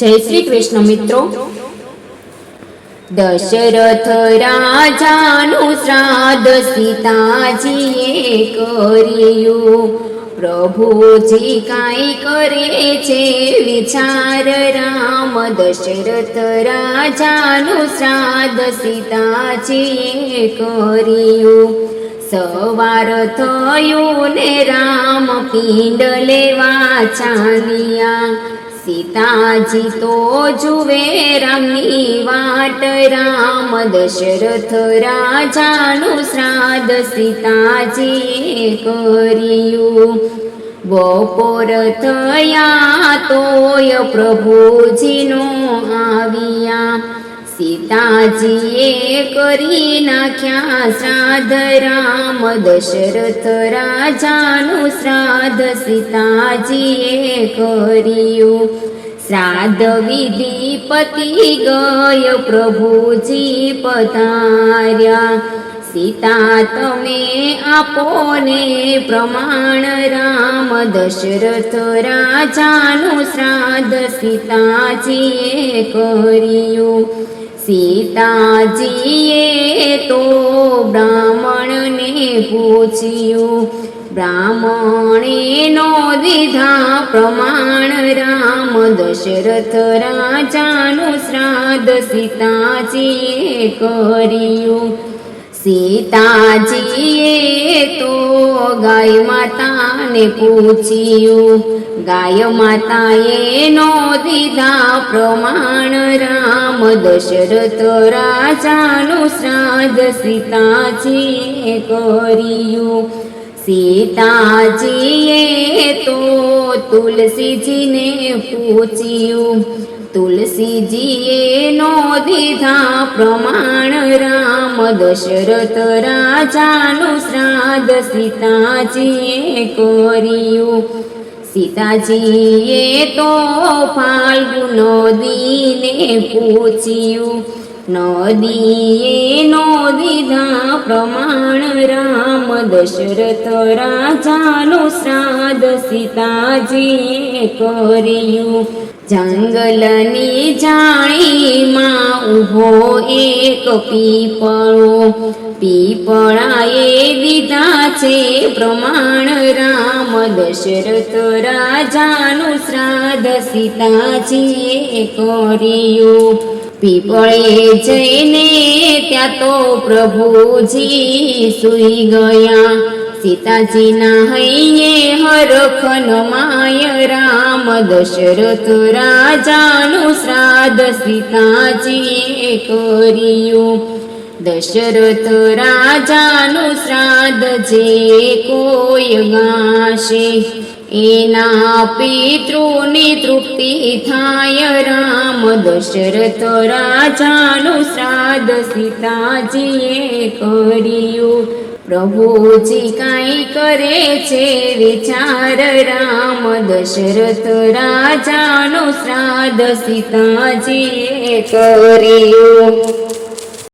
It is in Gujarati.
જય શ્રી કૃષ્ણ, મિત્રો. દશરથ રાજાનું શ્રાદ્ધ સીતાજીએ કર્યું. પ્રભુજી કાંઈ કરે છે વિચાર રામ. દશરથ રાજાનું શ્રાદ્ધ સીતાજીએ કર્યું. સવાર થયું ને રામ પિંડ લેવા ચાલ્યા. સીતાજી તો જુએ રામની વાટ, રામ દશરથ રાજાનું શ્રાદ્ધ સીતાજીએ કર્યું. બપોર થયા તોય પ્રભુજીનો આવ્યા. સીતાજીએ કરી નાખ્યા શ્રાદ્ધ રામ દશરથ રાજાનું શ્રાદ્ધ સીતાજીએ કર્યું. શ્રાદ્ધ વિધિ પતિ ગય પ્રભુજી પધાર્યા. સીતા તમે આપો ને પ્રમાણ રામ દશરથ રાજાનું શ્રાદ્ધ સીતાજીએ કર્યું. સીતાજીએ તો બ્રાહ્મણને પૂછ્યું બ્રાહ્મણેનો દીધા પ્રમાણ રામ દશરથ રાજાનું શ્રાદ્ધ સીતાજીએ કર્યું. સીતાજીએ તો ગાય માતાને પૂછ્યું, ગાય માતાએ નો દીધા પ્રમાણ રામ દશરથ રાજાનું શ્રાદ્ધ સીતાજીએ કર્યું. સીતાજીએ તો તુલસીજીને પૂછ્યું તુલસીજીએ નો દીધા પ્રમાણ રામ દશરથ રાજાનું શ્રાદ્ધ સીતાજીએ કર્યું સીતાજીએ તો ફાલ્ગુ નદીને પૂછ્યું નદીએ નો દીધા પ્રમાણ રામ દશરથ રાજાનું શ્રાદ્ધ સીતાજીએ કર્યું. જંગલની જાણીમાં ઊભો એક પીપળો. પીપળાએ દીધા છે પ્રમાણ રામ દશરથ રાજાનું શ્રાદ્ધ સીતાજીએ કર્યું. પીપળે જઈને ત્યાં તો પ્રભુજી સુઈ ગયા. સીતાજીના હૈયે હરખન માય રામ, દશરથ રાજાનું શ્રાદ્ધ સીતાજીએ કર્યું. દશરથ રાજાનું શ્રાદ્ધ જે કોઈ ગાશે. એના પિતૃની તૃપ્તિ થાય રામ દશરથ રાજાનું શ્રાદ્ધ સીતાજીએ કર્યું. પ્રભુજી કાંઈ કરે છે વિચાર રામ દશરથ રાજાનું શ્રાદ્ધ સીતાજીએ કર્યું.